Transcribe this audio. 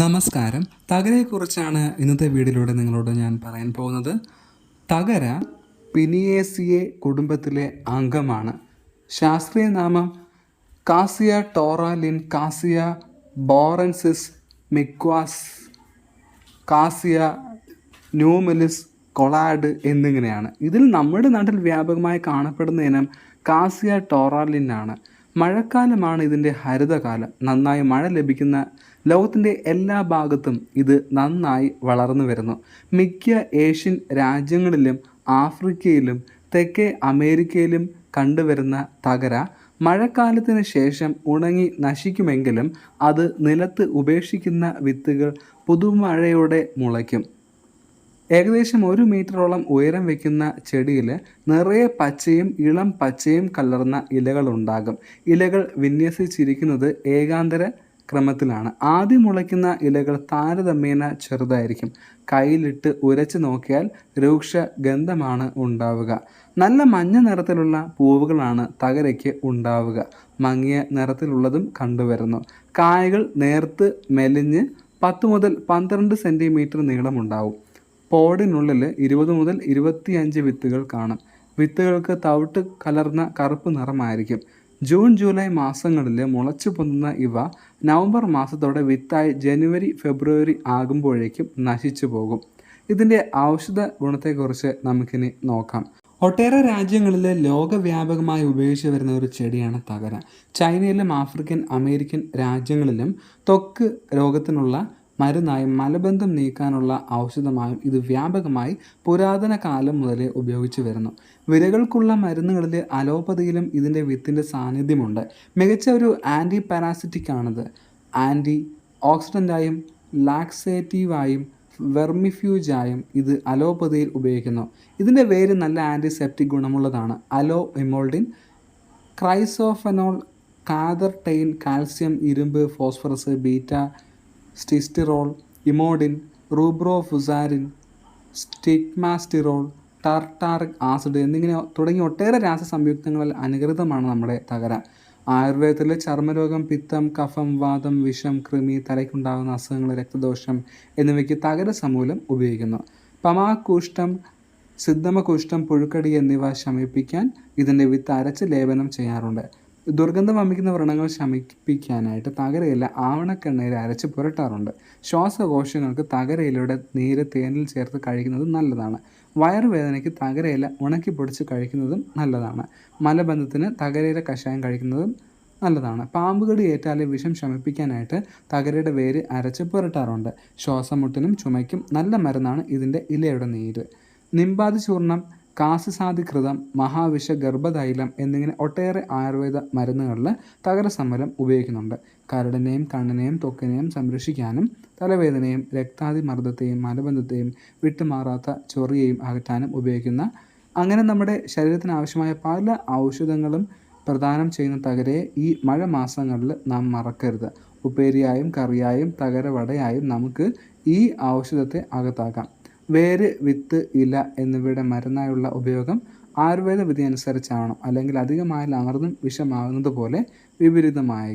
നമസ്കാരം. തകരയെക്കുറിച്ചാണ് ഇന്നത്തെ വീഡിയോയിലൂടെ നിങ്ങളോട് ഞാൻ പറയാൻ പോകുന്നത്. തകര പിനിയേസിയെ കുടുംബത്തിലെ അംഗമാണ്. ശാസ്ത്രീയ നാമം കാസിയ ടോറാലിൻ കാസിയ ബോറൻസിസ് മിക്വാസ് കാസിയ ന്യൂമെലിസ് കൊളാഡ് എന്നിങ്ങനെയാണ്. ഇതിൽ നമ്മുടെ നാട്ടിൽ വ്യാപകമായി കാണപ്പെടുന്ന ഇനം കാസിയ ടോറാലിനാണ് മഴക്കാലമാണ് ഇതിന്റെ ഹരിതകാലം. നന്നായി മഴ ലഭിക്കുന്ന ലോകത്തിന്റെ എല്ലാ ഭാഗത്തും ഇത് നന്നായി വളർന്നു വരുന്നു. മിക്ക ഏഷ്യൻ രാജ്യങ്ങളിലും ആഫ്രിക്കയിലും തെക്കേ അമേരിക്കയിലും കണ്ടുവരുന്ന തകര മഴക്കാലത്തിന് ശേഷം ഉണങ്ങി നശിക്കുമെങ്കിലും അത് നിലത്ത് ഉപേക്ഷിക്കുന്ന വിത്തുകൾ പുതുമഴയോടെ മുളയ്ക്കും. ഏകദേശം ഒരു മീറ്ററോളം ഉയരം വയ്ക്കുന്ന ചെടിയിൽ നിറയെ പച്ചയും ഇളം പച്ചയും കലർന്ന ഇലകൾ ഉണ്ടാകും ഇലകൾ വിന്യസിച്ചിരിക്കുന്നത് ഏകാന്തര ക്രമത്തിലാണ്. ആദ്യം മുളയ്ക്കുന്ന ഇലകൾ താരതമ്യേന ചെറുതായിരിക്കും. കയ്യിലിട്ട് ഉരച്ചു നോക്കിയാൽ രൂക്ഷ ഗന്ധമാണ് ഉണ്ടാവുക. നല്ല മഞ്ഞ നിറത്തിലുള്ള പൂവുകളാണ് തകരയ്ക്ക് ഉണ്ടാവുക. മങ്ങിയ നിറത്തിലുള്ളതും കണ്ടുവരുന്നു. കായകൾ നേർത്ത് മെലിഞ്ഞ് പത്ത് മുതൽ പന്ത്രണ്ട് സെന്റിമീറ്റർ നീളമുണ്ടാവും. പോഡിനുള്ളിൽ ഇരുപത് മുതൽ ഇരുപത്തിയഞ്ച് വിത്തുകൾ കാണും. വിത്തുകൾക്ക് തവിട്ട് കലർന്ന കറുപ്പ് നിറമായിരിക്കും. ജൂൺ ജൂലൈ മാസങ്ങളിൽ മുളച്ചു പൊന്നുന്ന ഇവ നവംബർ മാസത്തോടെ വിത്തായി ജനുവരി ഫെബ്രുവരി ആകുമ്പോഴേക്കും നശിച്ചു പോകും. ഇതിന്റെ ഔഷധ ഗുണത്തെക്കുറിച്ച് നമുക്കിനി നോക്കാം. ഒട്ടേറെ രാജ്യങ്ങളിൽ ലോകവ്യാപകമായി ഉപയോഗിച്ചു വരുന്ന ഒരു ചെടിയാണ് തകര. ചൈനയിലും ആഫ്രിക്കൻ അമേരിക്കൻ രാജ്യങ്ങളിലും ത്വക്ക് രോഗത്തിനുള്ള മരുന്നായും മലബന്ധം നീക്കാനുള്ള ഔഷധമായും ഇത് വ്യാപകമായി പുരാതന കാലം മുതലേ ഉപയോഗിച്ചു വരുന്നു. വിരകൾക്കുള്ള മരുന്നുകളിൽ അലോപ്പതിയിലും ഇതിന്റെ വിത്തിന്റെ സാന്നിധ്യമുണ്ട്. മികച്ച ഒരു ആന്റി പാരാസിറ്റിക് ആണിത് ആന്റി ഓക്സിഡന്റായും ലാക്സേറ്റീവായും വെർമിഫ്യൂജായും ഇത് അലോപ്പതിയിൽ ഉപയോഗിക്കുന്നു. ഇതിന്റെ വേര് നല്ല ആന്റിസെപ്റ്റിക് ഗുണമുള്ളതാണ്. അലോ ഇമോൾഡിൻ ക്രൈസോഫനോൾ കാതർടെയിൻ കാൽസ്യം ഇരുമ്പ് phosphorus beta സ്റ്റിസ്റ്റിറോൾ emodin rubrofusarin stigmasterol tartaric acid എന്നിങ്ങനെ തുടങ്ങിയ ഒട്ടേറെ രാസ രാസസംയുക്തങ്ങളിൽ അനുകൃതമാണ് നമ്മുടെ തകര. ആയുർവേദത്തിൽ ചർമ്മരോഗം പിത്തം കഫം വാദം വിഷം കൃമി തലയ്ക്കുണ്ടാകുന്ന അസുഖങ്ങൾ രക്തദോഷം എന്നിവയ്ക്ക് തകര സമൂലം ഉപയോഗിക്കുന്നു. പമാകൂഷ്ടം സിദ്ധമകൂഷ്ടം പുഴുക്കടി എന്നിവ ശമിപ്പിക്കാൻ ഇതിന്റെ വിത്ത് അരച്ച് ലേപനം ചെയ്യാറുണ്ട്. ദുർഗന്ധം വമിക്കുന്ന വ്രണങ്ങൾ ശമിപ്പിക്കാനായിട്ട് തകരയില ആവണക്കെണ്ണയിൽ അരച്ച് പുരട്ടാറുണ്ട്. ശ്വാസകോശങ്ങൾക്ക് തകരയിലയുടെ നീര് തേനിൽ ചേർത്ത് കഴിക്കുന്നത് നല്ലതാണ്. വയറുവേദനയ്ക്ക് തകരയില ഉണക്കി പൊടിച്ച് കഴിക്കുന്നതും നല്ലതാണ്. മലബന്ധത്തിന് തകരയില കഷായം കഴിക്കുന്നതും നല്ലതാണ്. പാമ്പുകടി ഏറ്റാലെ വിഷം ശമിപ്പിക്കാനായിട്ട് തകരയുടെ വേര് അരച്ച് പുരട്ടാറുണ്ട്. ശ്വാസമുട്ടിനും ചുമയ്ക്കും നല്ല മരുന്നാണ് ഇതിന്റെ ഇലയുടെ നീര്. നിമ്പാതി ചൂർണം കാസസാധികൃതം മഹാവിഷ ഗർഭതൈലം എന്നിങ്ങനെ ഒട്ടേറെ ആയുർവേദ മരുന്നുകളിൽ തകരസമ്മലം ഉപയോഗിക്കുന്നുണ്ട്. കരടിനെയും കണ്ണിനെയും ത്വക്കിനെയും സംരക്ഷിക്കാനും തലവേദനയും രക്താതിമർദ്ദത്തെയും മലബന്ധത്തെയും വിട്ടുമാറാത്ത ചൊറിയെയും അകറ്റാനും ഉപയോഗിക്കുന്ന അങ്ങനെ നമ്മുടെ ശരീരത്തിന് ആവശ്യമായ പല ഔഷധങ്ങളും പ്രദാനം ചെയ്യുന്ന തകരയെ ഈ മഴ മാസങ്ങളിൽ നാം മറക്കരുത്. ഉപ്പേരിയായും കറിയായും തകര വടയായും നമുക്ക് ഈ ഔഷധത്തെ അകത്താക്കാം. വേര് വിത്ത് ഇല എന്നിവയുടെ മരുന്നായുള്ള ഉപയോഗം ആയുർവേദ വിധി അനുസരിച്ചാവണം അല്ലെങ്കിൽ അധികമായാൽ അമൃതം വിഷമാകുന്നത് പോലെ വിപരീതമായി